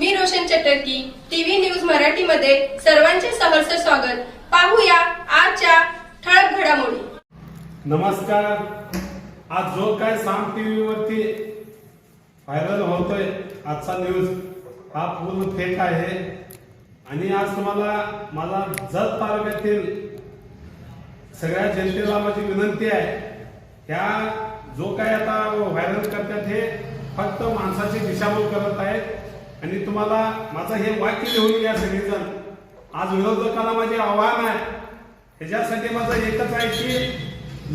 मी रोशन की TV news मराठीमध्ये सर्वांचे सहर्ष स्वागत. पाहूया आजच्या ठळक घडामोडी. नमस्कार. आज जो काय साम टीव्ही वरती व्हायरल होतोय आजचा न्यूज हा पूर्ण फेक आहे. आणि आज तुम्हाला माझा जत तालुक्यातील सगळ्या जनतेला माझी विनंती आहे ह्या जो काय आता व्हायरल करतात हे फक्त माणसाची दिशाभूल करत आहेत. आणि तुम्हाला माझं हे वाक्य लिहून घ्या सगळेजण. आज विरोधकाला माझे आव्हान आहे. ह्याच्यासाठी माझं एकच आहे की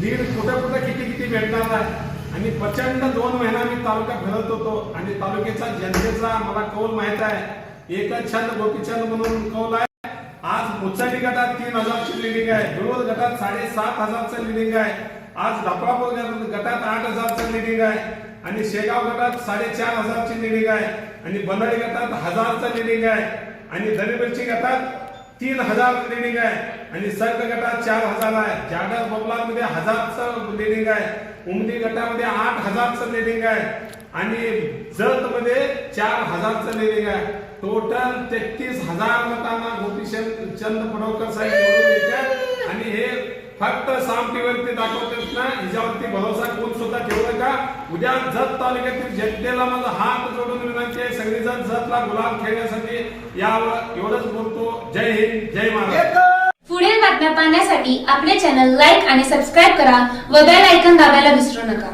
लीड कुठं कुठं किती किती भेटणार आहे. आणि प्रचंड दोन महिना मी तालुका फिरत होतो आणि तालुक्याचा जनतेचा मला कौल माहीत आहे. एकच छंद गोपीचंद म्हणून कौल आहे. आज मुचाडी गटात तीन हजारची लिडिंग आहे. विरोध गटात साडेसात हजारचं लिडिंग आहे. आज धापळापूर गटात आठ हजारचं लिडिंग आहे. आणि शेगाव गटात साडेचार हजारची लिडिंग आहे. आणि बनडी गटात हजारचं लिडिंग आहे. आणि दरिबरची गटात तीन हजार लिडिंग आहे. आणि सर्ग गटात चार हजार आहे. जागर बबलामध्ये हजारचं लिडिंग आहे. उमदी गटामध्ये आठ हजारचं लिडिंग आहे. आणि जत मध्ये चार हजारचं लिडिंग आहे. टोटल तेहतीस हजार मतांना गोपीचंद चंद पडवकर साहेब आणि हे फक्त सामटीवरती दाखवतात ना हिच्यावरती भरोसा उद्या जत तालुक्यातील जनतेला माझा हात जोडून विनंती आहे सगळेजण जतला गुलाब खेळण्यासाठी यावर एवढंच बोलतो. जय हिंद जय महाराज पुढील बातम्या पाहण्यासाठी आपले चॅनल लाईक आणि सबस्क्राईब करा व बेल ऐकन दाबायला विसरू नका.